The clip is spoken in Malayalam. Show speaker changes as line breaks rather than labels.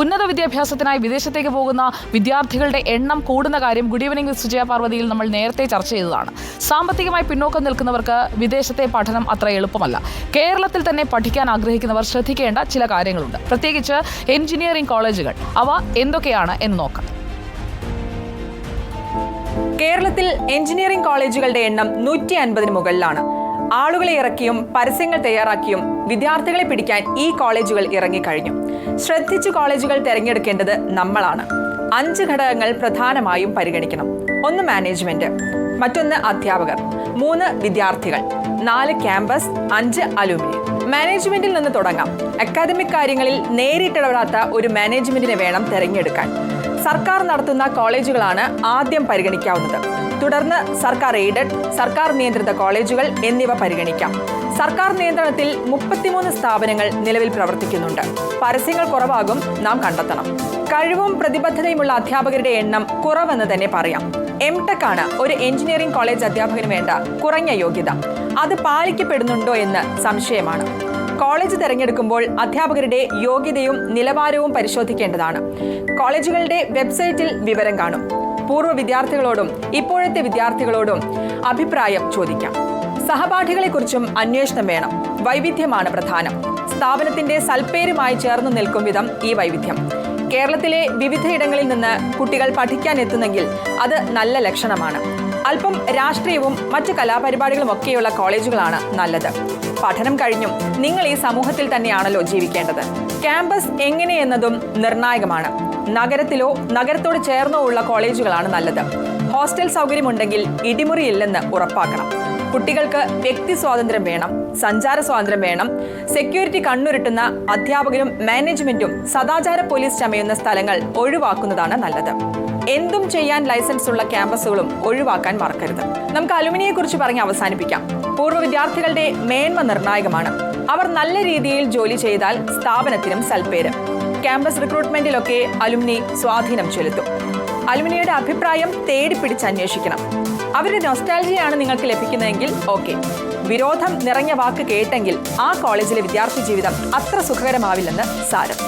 ഉന്നത വിദ്യാഭ്യാസത്തിനായി വിദേശത്തേക്ക് പോകുന്ന വിദ്യാർത്ഥികളുടെ എണ്ണം കൂടുന്ന കാര്യം ഗുഡ് ഈവനിംഗ് വിത്ത് സുജയ പാർവതിയിൽ നമ്മൾ നേരത്തെ ചർച്ച ചെയ്തതാണ്. സാമ്പത്തികമായി പിന്നോക്കം നിൽക്കുന്നവർക്ക് വിദേശത്തെ പഠനം അത്ര എളുപ്പമല്ല. കേരളത്തിൽ തന്നെ പഠിക്കാൻ ആഗ്രഹിക്കുന്നവർ ശ്രദ്ധിക്കേണ്ട ചില കാര്യങ്ങളുണ്ട്. പ്രത്യേകിച്ച് എഞ്ചിനീയറിംഗ് കോളേജുകൾ. അവ എന്തൊക്കെയാണ് എന്ന് നോക്കാം.
കേരളത്തിൽ എഞ്ചിനീയറിംഗ് കോളേജുകളുടെ എണ്ണം നൂറ്റി അൻപതിന് മുകളിലാണ്. ആളുകളെ ഇറക്കിയും പരസ്യങ്ങൾ തയ്യാറാക്കിയും വിദ്യാർത്ഥികളെ പിടിക്കാൻ ഈ കോളേജുകൾ ഇറങ്ങിക്കഴിഞ്ഞു. ശ്രദ്ധിച്ചു കോളേജുകൾ തിരഞ്ഞെടുക്കേണ്ടത് നമ്മളാണ്. അഞ്ച് ഘടകങ്ങൾ പ്രധാനമായും പരിഗണിക്കണം. ഒന്ന് മാനേജ്മെന്റ് മറ്റൊന്ന് അധ്യാപകർ മൂന്ന് വിദ്യാർത്ഥികൾ നാല് ക്യാമ്പസ് അഞ്ച് അലുമിനി. മാനേജ്മെന്റിൽ നിന്ന് തുടങ്ങാം. അക്കാദമിക് കാര്യങ്ങളിൽ നേരിട്ടിടപെടാത്ത ഒരു മാനേജ്മെന്റിനെ വേണം തിരഞ്ഞെടുക്കാൻ. സർക്കാർ നടത്തുന്ന കോളേജുകളാണ് ആദ്യം പരിഗണിക്കാവുന്നത്. തുടർന്ന് സർക്കാർ എയ്ഡഡ് സർക്കാർ നിയന്ത്രിത കോളേജുകൾ എന്നിവ പരിഗണിക്കാം. സർക്കാർ നിയന്ത്രണത്തിൽ മുപ്പത്തിമൂന്ന് സ്ഥാപനങ്ങൾ നിലവിൽ പ്രവർത്തിക്കുന്നുണ്ട്. പരസ്യങ്ങൾ കുറവാകും നാം കണ്ടെത്തണം. കഴിവും പ്രതിബദ്ധതയുമുള്ള അധ്യാപകരുടെ എണ്ണം കുറവെന്ന് തന്നെ പറയാം. എം ടെക് ആണ് ഒരു എഞ്ചിനീയറിംഗ് കോളേജ് അധ്യാപകന് വേണ്ട കുറഞ്ഞ യോഗ്യത. അത് പാലിക്കപ്പെടുന്നുണ്ടോ എന്ന് സംശയമാണ്. കോളേജ് തിരഞ്ഞെടുക്കുമ്പോൾ അധ്യാപകരുടെ യോഗ്യതയും നിലവാരവും പരിശോധിക്കേണ്ടതാണ്. കോളേജുകളുടെ വെബ്സൈറ്റിൽ വിവരം കാണും. പൂർവ വിദ്യാർത്ഥികളോടും ഇപ്പോഴത്തെ വിദ്യാർത്ഥികളോടും അഭിപ്രായം ചോദിക്കാം. സഹപാഠികളെക്കുറിച്ചും അന്വേഷണം വേണം. വൈവിധ്യമാണ് പ്രധാനം. സ്ഥാപനത്തിന്റെ സൽപ്പേരുമായി ചേർന്ന് നിൽക്കും വിധം ഈ വൈവിധ്യം. കേരളത്തിലെ വിവിധയിടങ്ങളിൽ നിന്ന് കുട്ടികൾ പഠിക്കാൻ എത്തുന്നെങ്കിൽ അത് നല്ല ലക്ഷണമാണ്. അല്പം രാഷ്ട്രീയവും മറ്റ് കലാപരിപാടികളും ഒക്കെയുള്ള കോളേജുകളാണ് നല്ലത്. പഠനം കഴിഞ്ഞും നിങ്ങൾ ഈ സമൂഹത്തിൽ തന്നെയാണല്ലോ ജീവിക്കേണ്ടത്. ക്യാമ്പസ് എങ്ങനെയെന്നതും നിർണായകമാണ്. നഗരത്തിലോ നഗരത്തോട് ചേർന്നോ ഉള്ള കോളേജുകളാണ് നല്ലത്. ഹോസ്റ്റൽ സൗകര്യമുണ്ടെങ്കിൽ ഇടിമുറിയില്ലെന്ന് ഉറപ്പാക്കണം. കുട്ടികൾക്ക് വ്യക്തി സ്വാതന്ത്ര്യം വേണം സഞ്ചാര സ്വാതന്ത്ര്യം വേണം സെക്യൂരിറ്റി കണ്ണുരുട്ടുന്ന അധ്യാപകരും മാനേജ്മെന്റും സദാചാര പോലീസ് ചമയുന്ന സ്ഥലങ്ങൾ ഒഴിവാക്കുന്നതാണ് നല്ലത്. എന്തും ചെയ്യാൻ ലൈസൻസ് ഉള്ള ക്യാമ്പസുകളും ഒഴിവാക്കാൻ മറക്കരുത്. നമുക്ക് അലുമിനിയെ കുറിച്ച് പറഞ്ഞ് അവസാനിപ്പിക്കാം. പൂർവ വിദ്യാർത്ഥികളുടെ മേന്മ നിർണായകമാണ്. അവർ നല്ല രീതിയിൽ ജോലി ചെയ്താൽ സ്ഥാപനത്തിനും സൽപ്പേര്. ക്യാമ്പസ് റിക്രൂട്ട്മെന്റിലൊക്കെ അലുമിനി സ്വാധീനം ചെലുത്തും. അലുമിനിയുടെ അഭിപ്രായം തേടി പിടിച്ചന്വേഷിക്കണം അവരുടെ നൊസ്റ്റാലജിയാണ് നിങ്ങൾക്ക് ലഭിക്കുന്നതെങ്കിൽ ഓക്കെ. വിരോധം നിറഞ്ഞ വാക്ക് കേട്ടെങ്കിൽ ആ കോളേജിലെ വിദ്യാർത്ഥി ജീവിതം അത്ര സുഖകരമാവില്ലെന്ന് സാരം.